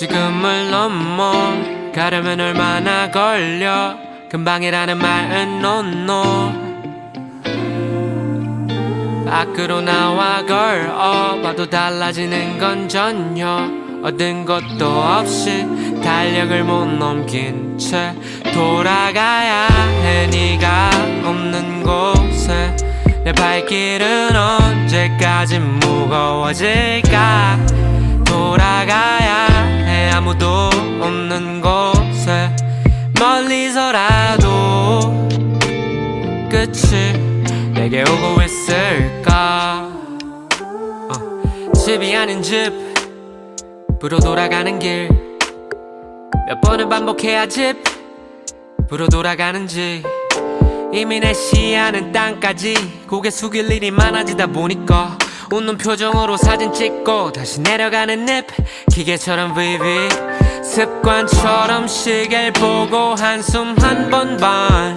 지금을 넘어. 가려면 얼마나 걸려. 금방이라는 말은 노노 밖으로 나와 걸어 봐도 달라지는 건 전혀 얻은 것도 없이 달력을 못 넘긴 채 돌아가야 해. 네가 없는 곳에 내 발길은 언제까지 무거워질까? 돌아가야 멀리서라도 끝이 내게 오고 있을까? 어, 집이 아닌 집으로 돌아가는 길. 몇 번을 반복해야 집으로 돌아가는지. 이미 내 시야는 땅까지. 고개 숙일 일이 많아지다 보니까 웃는 표정으로 사진 찍고 다시 내려가는 늪 기계처럼 VV 습관처럼 시계를 보고 한숨 한 번 반.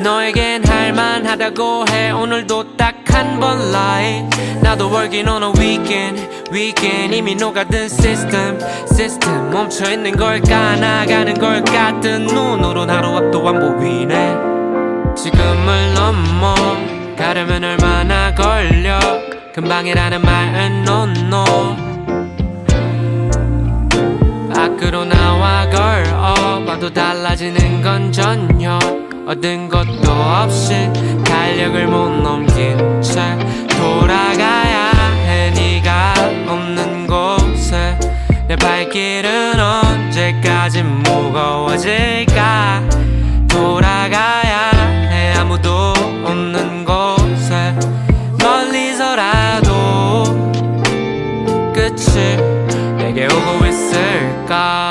너에겐 할만하다고 해. 오늘도 딱 한번 lie 나도 working on a weekend. Weekend 이미 녹아든 시스템 시스템 멈춰있는 걸까 나가는 걸까 뜬 눈으로 하루 앞도 안 보이네. 지금을 넘어. 가려면 얼마나 걸려. 금방이라는 말은 노노 봐도 달라지는 건 전혀 얻은 것도 없이 달력을 못 넘긴 채 돌아가야 해. 네가 없는 곳에 내 발길은 언제까지 무거워질까? 돌아가야 해. 아무도 없는 곳에 멀리서라도 끝이 내게 오고 있을까